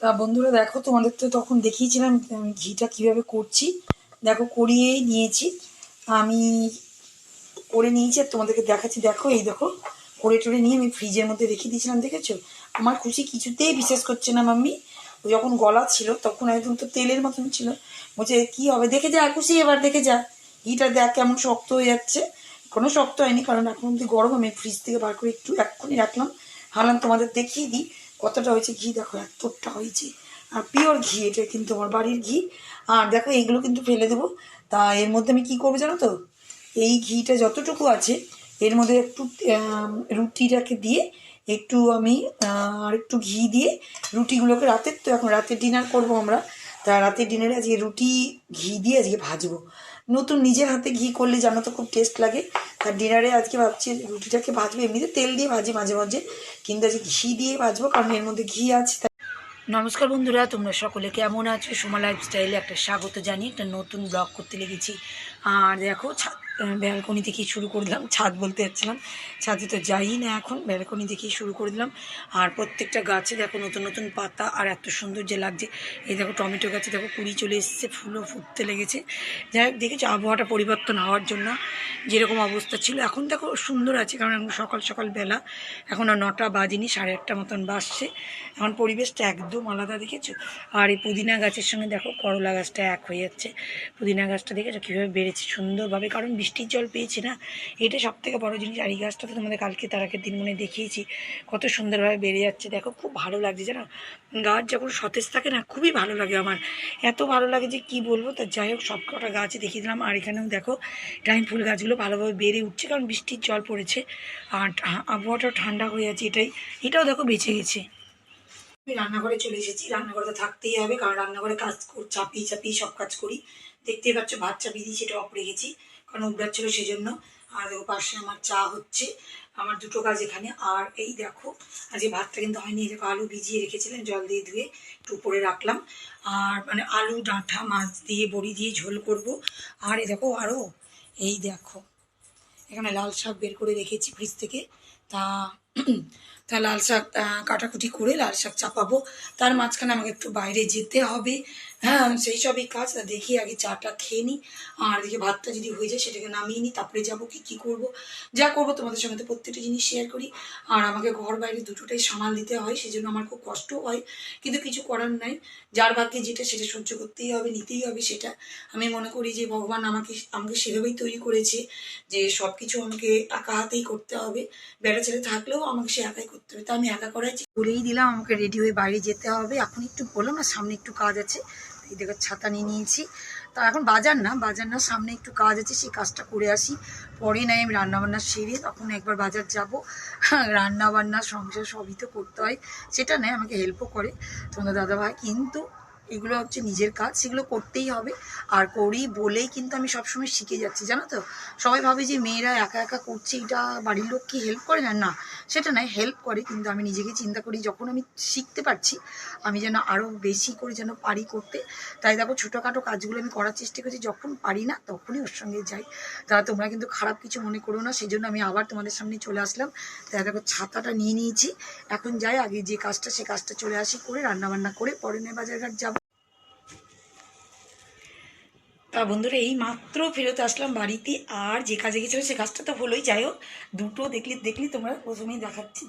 তা বন্ধুরা দেখো, তোমাদের তো তখন দেখিয়েছিলাম আমি ঘিটা কীভাবে করছি। দেখো করিয়েই নিয়েছি। আমি করে নিয়েছি, আর তোমাদেরকে দেখাচ্ছি। দেখো, এই দেখো, করে টরে নিয়ে আমি ফ্রিজের মধ্যে রেখে দিয়েছিলাম, দেখেছ? আমার খুশি কিছুতেই বিশ্বাস করছে না মাম্মি। যখন গলা ছিল, তখন একদম তো তেলের মতন ছিল। বলছে, কি হবে? দেখে যা, খুশি এবার দেখে যা। ঘিটা দেখ কেমন শক্ত হয়ে যাচ্ছে। কোনো শক্ত হয়নি, কারণ এখন অব্দি গরম। আমি ফ্রিজ থেকে বার করে একটু এক্ষুনি রাখলাম। হালাম তোমাদের দেখিয়ে দিই। কতটা হয়েছে ঘি দেখো, এতটা হয়েছে। আর পিওর ঘি, এটা কিন্তু আমার বাড়ির ঘি। আর দেখো, এইগুলো কিন্তু ফেলে দেবো। তা এর মধ্যে আমি কি করব জানো তো? এই ঘিটা যতটুকু আছে, এর মধ্যে একটু রুটিটাকে দিয়ে একটু আমি আর একটু ঘি দিয়ে রুটিগুলোকে রাতের তো এখন রাতের ডিনার করব আমরা। তা রাতের ডিনারে আজকে রুটি, ঘি দিয়ে আজকে ভাজবো। নতুন নিজের হাতে ঘি করলে জানো তো খুব টেস্ট লাগে। তার ডিনারে আজকে ভাবছি রুটিটাকে ভাজবো, এমনিতে তেল দিয়ে ভাজি মাঝে মাঝে, কিন্তু আজকে ঘি দিয়ে ভাজবো, কারণ এর মধ্যে ঘি আছে নমস্কার বন্ধুরা, তোমরা সকলে কেমন আছো? সোমা লাইফস্টাইলে একটা স্বাগত জানিয়ে একটা নতুন ব্লগ করতে লেগেছি। আর দেখো, ছাদ ব্যালকনি থেকেই শুরু করে দিলাম। ছাদ বলতে যাচ্ছিলাম। ছাদে তো যাই না এখন, ব্যালকনি থেকেই শুরু করে দিলাম। আর প্রত্যেকটা গাছে দেখো নতুন নতুন পাতা, আর এত সুন্দর যে লাগছে। এই দেখো টমেটো গাছে দেখো কুড়ি চলে এসছে, ফুলও ফুটতে লেগেছে। যাই হোক, দেখেছ আবহাওয়াটা পরিবর্তন হওয়ার জন্য যেরকম অবস্থা ছিল। এখন দেখো সুন্দর আছে, কারণ এখন সকাল সকাল বেলা। এখন আর নটা বাজেনি, সাড়ে আটটা মতন বাসছে এখন পরিবেশটা একদম আলাদা, দেখেছ? আর এই পুদিনা গাছের সঙ্গে দেখো করলা গাছটা এক হয়ে যাচ্ছে। পুদিনা গাছটা দেখেছ কীভাবে বেড়েছে সুন্দরভাবে, কারণ বৃষ্টির জল পেয়েছে না। এটা সব থেকে বড়ো জিনিস। আর এই গাছটা তো তোমাদের কালকে তার আগের দিন মনে দেখিয়েছি। কত সুন্দরভাবে বেড়ে যাচ্ছে। দেখো, খুব ভালো লাগছে, জানো? গাছ যখন সতেজ থাকে না, খুবই ভালো লাগে আমার। এত ভালো লাগে যে কি বলব? তা যাই হোক, সব কটা গাছ দেখিয়ে দিলাম। আর এখানেও দেখো, টাইম ফুল গাছগুলো ভালোভাবে বেড়ে উঠছে, কারণ বৃষ্টির জল পড়েছে। আর আবহাওয়াটাও ঠান্ডা হয়ে আছে এটাই। এটাও দেখো বেঁচে গেছে। আমি রান্নাঘরে চলে এসেছি। রান্নাঘরে তো থাকতেই হবে, কারণ রান্নাঘরে কাজ চাপিয়ে চাপিয়ে সব কাজ করি। দেখতেই পাচ্ছ, ভাত চাপিয়ে দিয়েছি এটা অফ রেখেছি। কারণ উগড়া ছিল সেই জন্য আর দেখো পাশে আমার চা হচ্ছে। আমার দুটো কাজ এখানে। আর এই দেখো, আজকে ভাতটা কিন্তু হয়নি। দেখো আলু ভিজিয়ে রেখেছিলেন জল দিয়ে ধুয়ে একটু উপরে রাখলাম। আর মানে আলু, ডাঁটা, মাছ দিয়ে, বড়ি দিয়ে ঝোল করব। আর এই দেখো আরও এই দেখো, এখানে লাল শাক বের করে রেখেছি ফ্রিজ থেকে। তা তা লাল শাক কাটাকুটি করে লাল শাক চাপাবো। তার মাঝখানে আমাকে একটু বাইরে যেতে হবে। হ্যাঁ সেই সবই কাজ। তা দেখি আগে চাটা খেয়ে নিই আর দেখি ভাতটা যদি হয়ে যায় সেটাকে নামিয়ে নিই তারপরে যাব কি, কী করব? যা করব তোমাদের সঙ্গে প্রত্যেকটা জিনিস শেয়ার করি। আর আমাকে ঘর বাইরে দুটোটাই সামাল দিতে হয় সেই জন্য আমার খুব কষ্ট হয়। কিন্তু কিছু করার নাই। যার ভাগ্যে যেটা, সেটা সহ্য করতেই হবে, নিতেই হবে সেটা। আমি মনে করি যে ভগবান আমাকে আমাকে সেভাবেই তৈরি করেছে যে সব কিছু আমাকে একা হাতেই করতে হবে। বেড়া ছেলে থাকলেও আমাকে সে একাই করতে হবে। তা আমি একা করাই বলেই দিলাম, আমাকে রেডি হয়ে বাইরে যেতে হবে। এখন একটু বললাম না, সামনে একটু কাজ আছে। এই দেখো, ছাতা নিয়ে নিয়েছি। তা এখন বাজার না বাজার না, সামনে একটু কাজ আছে, সেই কাজটা করে আসি। পরে নাই আমি রান্নাবান্না সেরে তখন একবার বাজার যাব। রান্নাবান্না, সংসার সবই তো করতে হয়। সেটা নয়, আমাকে হেল্পও করে তোমাদের দাদাভাই। কিন্তু এগুলো হচ্ছে নিজের কাজ, সেগুলো করতেই হবে। আর করি বলেই কিন্তু আমি সবসময় শিখে যাচ্ছি, জানো তো? সবাই ভাবে যে মেয়েরা একা একা করছে, এটা বাড়ির লোক কি হেল্প করে? না না, সেটা নয় হেল্প করে, কিন্তু আমি নিজেকে চিন্তা করি যখন আমি শিখতে পারছি, আমি যেন আরও বেশি করে যেন পারি করতে। তাই দেখো, ছোটোখাটো কাজগুলো আমি করার চেষ্টা করছি, যখন পারি না তখনই ওর সঙ্গে যাই। তা তোমরা কিন্তু খারাপ কিছু মনে করো না সেই জন্য আমি আবার তোমাদের সামনে চলে আসলাম। তাই দেখো, ছাতাটা নিয়ে নিয়েছি। এখন যাই, আগে যে কাজটা, সে কাজটা চলে আসি, করে রান্নাবান্না করে পরে নয় বাজারঘাট যাব। তা বন্ধুরা এই মাত্র ফেরত আসলাম বাড়িতে। আর যে কাজে গেছিল, সে কাজটা তো হলোই। যাই হোক, দুটো দেখলি দেখলি তোমরা? প্রথমেই দেখাচ্ছি।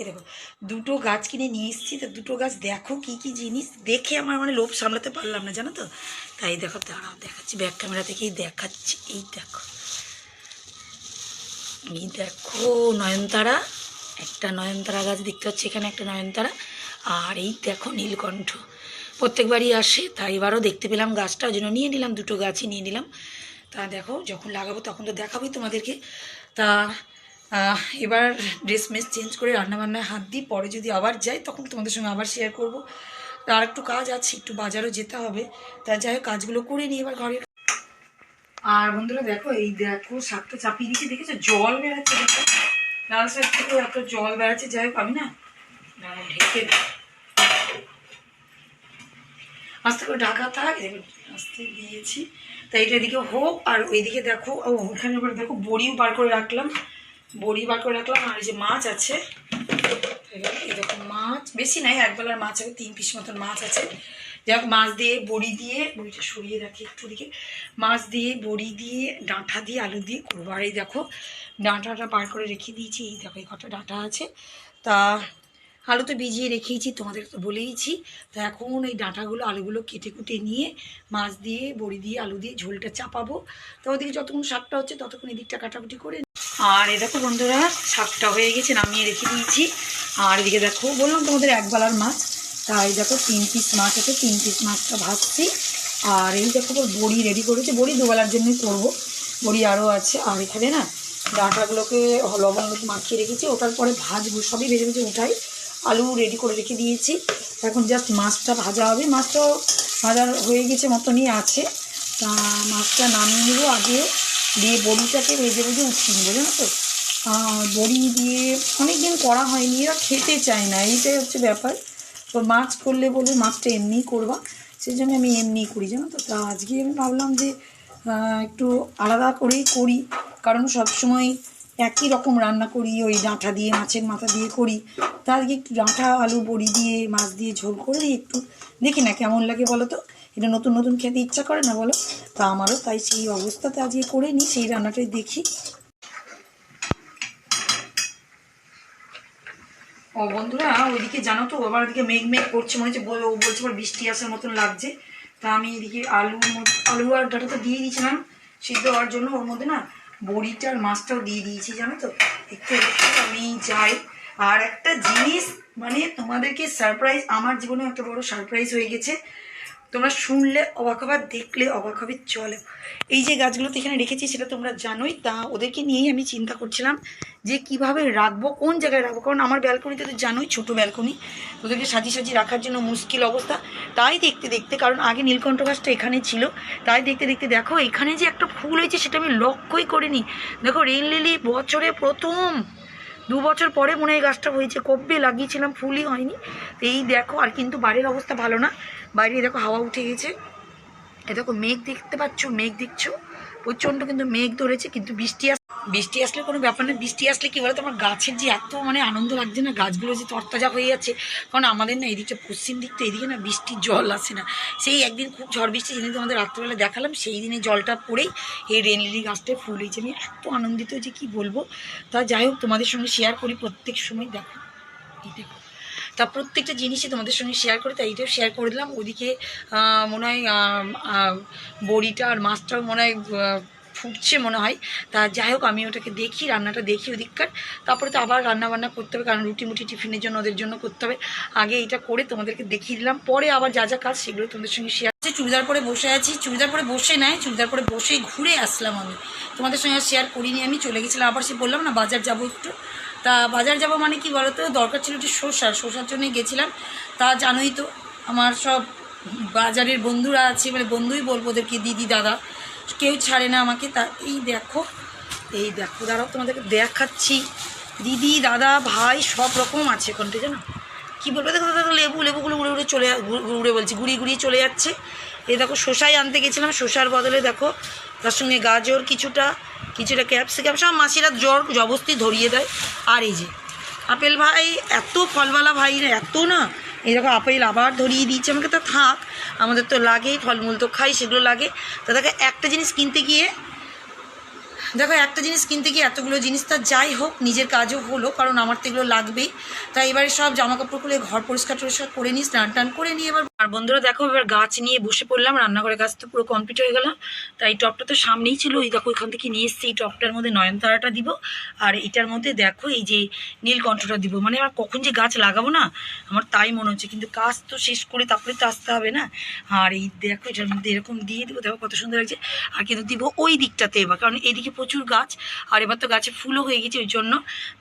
এ দেখো, দুটো গাছ কিনে নিয়ে এসেছি। তো দুটো গাছ দেখো কি কি জিনিস? দেখে আমার মানে লোভ সামলাতে পারলাম না, জানো তো? তাই দেখো দাঁড়াও দেখাচ্ছি। ব্যাক ক্যামেরা থেকেই দেখাচ্ছি। এই দেখো। এই দেখো, নয়নতারা। একটা নয়নতারা গাছ দেখতে পাচ্ছি এখানে, একটা নয়নতারা। আর এই দেখো নীলকণ্ঠ। প্রত্যেকবারই আসে তাই এবারও দেখতে পেলাম গাছটা, ওই জন্য নিয়ে নিলাম, দুটো গাছই নিয়ে নিলাম। তা দেখো, যখন লাগাবো তখন তো দেখাবোই তোমাদেরকে। তা এবার ড্রেস মেস চেঞ্জ করে রান্নাবান্নায় হাত দিই, পরে যদি আবার যাই তখন তোমাদের সঙ্গে আবার শেয়ার করব। তা আর একটু কাজ আছে, একটু বাজারও যেতে হবে। তা যাই হোক, কাজগুলো করে নিই এবার ঘরে। আর বন্ধুরা দেখো, এই দেখো, শাকটা চাপিয়ে দিয়েছি, দেখেছ? জল বেড়াচ্ছে দেখো। লাল শাক থেকে এত জল বেড়াচ্ছে, যাই হোক, আমি না ঢেকে। আস্তে করে ঢাকা থাক আস্তে দিয়েছি। তাই এটা এদিকে হোক, আর ওইদিকে দেখো ওখানে এবার দেখো বড়িও বার করে রাখলাম। বড়ি বার করে রাখলাম, আর এই যে মাছ আছে, এরকম মাছ, বেশি নাই, একবেলার মাছ হবে তিন পিস মতন মাছ আছে। যাই হোক, মাছ দিয়ে বড়ি দিয়ে, বড়িটা সরিয়ে রাখি একটু দিকে মাছ দিয়ে, বড়ি দিয়ে, ডাঁটা দিয়ে, আলু দিয়ে করব। আর এই দেখো, ডাঁটাটা বার করে রেখে দিয়েছি, এই দেখো, এই কটা ডাঁটা আছে। তা আলু তো ভিজিয়ে রেখেইছি, তোমাদের তো বলেইছি। তো এখন এই ডাঁটাগুলো, আলুগুলো কেটে কুটে নিয়ে মাছ দিয়ে, বড়ি দিয়ে, আলু দিয়ে ঝোলটা চাপাবো। তো ওদিকে যতক্ষণ শাকটা হচ্ছে ততক্ষণ এদিকটা কাটাকুটি করে আর এ দেখো বন্ধুরা, শাকটা হয়ে গেছে, নামিয়ে রেখে দিয়েছি। আর এদিকে দেখো, বললাম তোমাদের একবেলার মাছ। তাই দেখো তিন পিস মাছ আছে, তিন পিস মাছটা ভাজছি। আর এই দেখো বড়ি রেডি করেছি। বড়ি দুবেলার জন্যই করব। বড়ি আরও আছে। আর এখানে না ডাঁটাগুলোকে লবণ মাখিয়ে রেখেছি। ওটার পরে ভাজবো, সবই ভেজে ভেজে উঠাই। আলু রেডি করে রেখে দিয়েছি। এখন জাস্ট মাছটা ভাজা হবে। মাছটাও ভাজা হয়ে গেছে মতনই আছে। তা মাছটা নামিয়ে নেব আগে। দিয়ে বড়িটাকে ভেজে ভেজে উঠিয়ে নেব, জানো তো? বড়ি দিয়ে অনেক দিন করা হয়নি, এরা খেতে চায় না, এইটাই হচ্ছে ব্যাপার। তো মাছ করলে বলে মাছটা এমনিই করবা। সেই জন্য আমি এমনিই করি, জানো তো? তা আজকে আমি ভাবলাম যে একটু আলাদা করেই করি। কারণ সবসময় একই রকম রান্না করি, ওই ডাঁটা দিয়ে, মাছের মাথা দিয়ে করি। তা আজকে একটু ডাঁটা, আলু, বড়ি দিয়ে, মাছ দিয়ে ঝোল করে দিই একটু দেখি না কেমন লাগে বলো তো? এটা নতুন নতুন খেতে ইচ্ছা করে না বলো? তা আমারও তাই সেই অবস্থাতে আজকে করে নিই, সেই রান্নাটাই দেখি। ও বন্ধুরা, ওইদিকে জানো তো, আবার ওইদিকে মেঘ মেঘ করছে, মনে হচ্ছে ও বলছে আবার বৃষ্টি আসার মতন লাগছে। তা আমি এদিকে আলু আলু আর ডাটা তো দিয়ে দিয়েছিলাম, সিদ্ধ হওয়ার জন্য। ওর মধ্যে না বড়িটা আর মাছটাও দিয়ে দিয়েছি, জানো তো? একটু একটু আমি যাই। আর একটা জিনিস মানে তোমাদেরকে সারপ্রাইজ আমার জীবনে একটা বড় সারপ্রাইজ হয়ে গেছে। তোমরা শুনলে, অবাক হবার দেখলে, অবাক হবে, চলো। এই যে গাছগুলো তো এখানে রেখেছি, সেটা তোমরা জানোই, তা ওদেরকে নিয়েই আমি চিন্তা করছিলাম যে কীভাবে রাখব, কোন জায়গায় রাখব? কারণ আমার ব্যালকনিতে তো জানোই, ছোটো ব্যালকনি, ওদেরকে সাজিয়ে সাজিয়ে রাখার জন্য মুশকিল অবস্থা। তাই দেখতে দেখতে, কারণ আগে নীলকণ্ঠ গাছটা এখানে ছিল, তাই দেখতে দেখতে, দেখো, এখানে যে একটা ফুল হয়েছে, সেটা আমি লক্ষ্যই করিনি। দেখো, রেন লিলি বছরে প্রথম দু বছর পরে মনে হয় গাছটা হয়েছে। কবে লাগিয়েছিলাম, ফুলই হয়নি। এই দেখো, আর কিন্তু বাড়ির অবস্থা ভালো না। বাইরে দেখো হাওয়া উঠে গেছে। এ দেখো মেঘ দেখতে পাচ্ছ, মেঘ দেখছ। প্রচণ্ড কিন্তু মেঘ ধরেছে, কিন্তু বৃষ্টি বৃষ্টি আসলে কোনো ব্যাপার না। বৃষ্টি আসলে কি বলতো, আমার গাছের যে এত মানে আনন্দ লাগছে না, গাছগুলো যে তরতাজা হয়ে যাচ্ছে। কারণ আমাদের না এদিকটা পশ্চিম দিকটা, এদিকে না বৃষ্টির জল আসে না। সেই একদিন খুব ঝড় বৃষ্টি যেদিন তোমাদের রাত্রেবেলা দেখালাম, সেই দিনে জলটা পড়েই এই রেনলিলি গাছটায় ফুল হয়েছে। আমি এত আনন্দিত যে কি বলব। তা যাই হোক, তোমাদের সঙ্গে শেয়ার করি, প্রত্যেক সময় দেখো। দেখো। তা প্রত্যেকটা জিনিসই তোমাদের সঙ্গে শেয়ার করি, তাই এটাও শেয়ার করে দিলাম। ওদিকে মনে হয় বড়িটা আর মাছটাও মনে হয় ফুটছে মনে হয়। তা যাই হোক, আমি ওটাকে দেখি, রান্নাটা দেখি ওদিককার। তারপরে তো আবার রান্না বান্না করতে হবে, কারণ রুটি মুটি টিফিনের জন্য ওদের জন্য করতে হবে। আগে এটা করে তোমাদেরকে দেখিয়ে দিলাম। পরে আবার যা যা কাজ সেগুলো তোমাদের সঙ্গে শেয়ার আছে চুড়িদার পরে বসে আছি। চুড়িদার পরে বসে নাই, চুড়িদার পরে বসেই ঘুরে আসলাম আমি। তোমাদের সঙ্গে শেয়ার করিনি আমি, চলে গেছিলাম। আবার সে বললাম না, বাজার যাব একটু। তা বাজার যাব মানে কি বলো তো দরকার ছিল একটু শসা। শসার জন্যই গেছিলাম। তা জানোই তো, আমার সব বাজারের বন্ধুরা আছে মানে বন্ধুই বলব ওদেরকে, দিদি, দাদা। কেউ ছাড়ে না আমাকে, তা এই দেখো এই দেখো, দাঁড়াও, তোমাদেরকে দেখাচ্ছি। দিদি, দাদা, ভাই, সব রকম আছে কোনটা জানো? কী বলব? দেখো দেখো লেবু, লেবুগুলো উড়ে উড়ে চলে, উড়ে বলছি ঘুরিয়ে ঘুরিয়ে চলে যাচ্ছে। এই দেখো, শসাই আনতে গেছিলাম, শসার বদলে দেখো, তার সঙ্গে গাজর কিছুটা কিছুটা ক্যাপসিকাম, সব মাসিরা জ্বর, জবস্তি ধরিয়ে দেয়। আর এই যে, আপেল ভাই, এত ফলওয়ালা ভাই এত না এই দেখো আপেল আবার ধরিয়ে দিয়েছে। আমাকে তো থাক, আমাদের তো লাগেই, ফলমূল তো খাই, সেগুলো লাগে। তো দেখো, একটা জিনিস কিনতে গিয়ে, দেখো, একটা জিনিস কিনতে গিয়ে এতগুলো জিনিস তা যাই হোক, নিজের কাজও হলো, কারণ আমার তো এগুলো লাগবেই। তাই এবারে সব জামাকাপড়গুলো কাপড় ঘর পরিষ্কার টরিষ্কার করে নিই, স্নান টান করে নিই, এবার আর বন্ধুরা দেখো, এবার গাছ নিয়ে বসে পড়লাম, রান্নাঘরের গাছ তো পুরো কমপ্লিট হয়ে গেলাম তাই টপটা তো সামনেই ছিল ওই দেখো এখান থেকে নিয়ে এসছি, এই টপটার মধ্যে নয়নতারাটা দিব। আর এটার মধ্যে দেখো, এই যে নীলকণ্ঠটা দিব। মানে আমার কখন যে গাছ লাগাবো না, আমার তাই মনে হচ্ছে। কিন্তু কাজ তো শেষ করে তারপরে তো আসতে হবে না। আর এই দেখো, এটার মধ্যে এরকম দিয়ে দিব, দেখো কত সুন্দর লাগছে। আর কিন্তু দিব ওই দিকটাতে এবার, কারণ এইদিকে প্রচুর গাছ, আর এবার তো গাছে ফুলও হয়ে গেছে, ওই জন্য।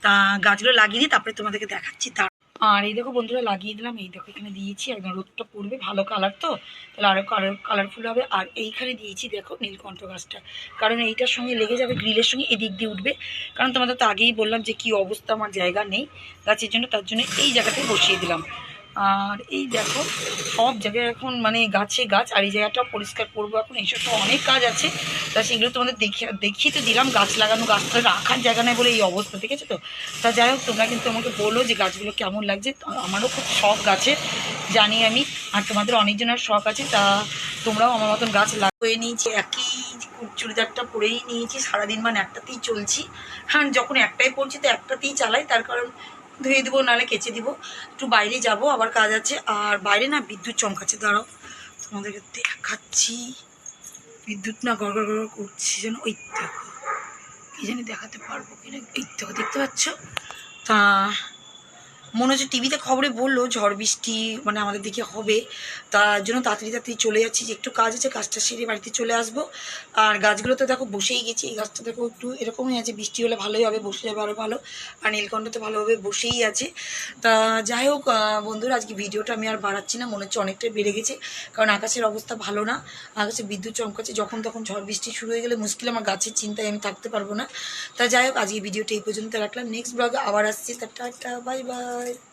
তা গাছগুলো লাগিয়ে দিয়ে তারপরে তোমাদেরকে দেখাচ্ছি, তার আর এই দেখো বন্ধুরা লাগিয়ে দিলাম, এই দেখো এখানে দিয়েছি, একদম রোদটা পড়বে, ভালো কালার তো। তাহলে আরও কালার কালারফুল হবে। আর এইখানে দিয়েছি দেখো নীলকণ্ঠ গাছটা। কারণ এইটার সঙ্গে লেগে যাবে গ্রিলের সঙ্গে, এদিক দিয়ে উঠবে। কারণ তোমাদের তো আগেই বললাম যে কি অবস্থা, আমার জায়গা নেই। গাছের জন্য, তার জন্য এই জায়গাতে বসিয়ে দিলাম। আর এই দেখো, সব জায়গায় এখন মানে গাছে গাছ, আর এই জায়গাটাও পরিষ্কার করব এখন। এইসব তো অনেক কাজ আছে। তা সেগুলো তোমাদের দেখিয়ে দেখিয়ে তো দিলাম। গাছ লাগানো গাছটা রাখার জায়গা নেই বলে এই অবস্থা ঠিক আছে তো? তা যাই হোক, তোমরা কিন্তু আমাকে বলো যে গাছগুলো কেমন লাগছে। আমারও খুব শখ গাছের জানি আমি। আর তোমাদের অনেকজনের শখ আছে। তা তোমরাও আমার মতন গাছ লাগিয়ে নিয়েছি, একই চুড়িদারটা পরেই নিয়েছি। সারাদিন মানে একটাতেই চলছি। হ্যাঁ যখন একটাই পরছি তো একটাতেই চালাই। তার কারণ ধুয়ে দেবো, নাহলে কেচে দিব। একটু বাইরে যাব, আবার কাজ আছে। আর বাইরে না বিদ্যুৎ চমকাচ্ছে, দাঁড়াও। তোমাদেরকে দেখাচ্ছি। বিদ্যুৎ না গড় গড় করছি যেন। ওই দেখো, কি জানি দেখাতে পারব কিনা। এই দেখো, দেখতে পাচ্ছ? তা মনে হচ্ছে টিভিতে খবরে বলল, ঝড় বৃষ্টি মানে আমাদের দিকে হবে। তার জন্য তাড়াতাড়ি তাড়াতাড়ি চলে যাচ্ছি, যে একটু কাজ আছে, কাজটা সেরে বাড়িতে চলে আসব। আর গাছগুলো তো দেখো বসেই গেছি, এই গাছটা দেখো একটু এরকমই আছে, বৃষ্টি হলে ভালোই হবে, বসে যাবে আরও ভালো। আর নীলকণ্ঠ তো ভালোভাবে বসেই আছে। তা যাই হোক বন্ধুরা, আজকে ভিডিওটা আমি আর বাড়াচ্ছি না, মনে হচ্ছে অনেকটাই বেড়ে গেছে, কারণ আকাশের অবস্থা ভালো না। আকাশে বিদ্যুৎ চমকাচ্ছে, যখন তখন ঝড় বৃষ্টি শুরু হয়ে গেলে মুশকিল, আমার গাছের চিন্তায় আমি থাকতে পারব না। তা যাই হোক, আজকে ভিডিওটা এই পর্যন্ত রাখলাম। নেক্সট ব্লগে আবার আসছি। তা টাটা বাই বাই Bye.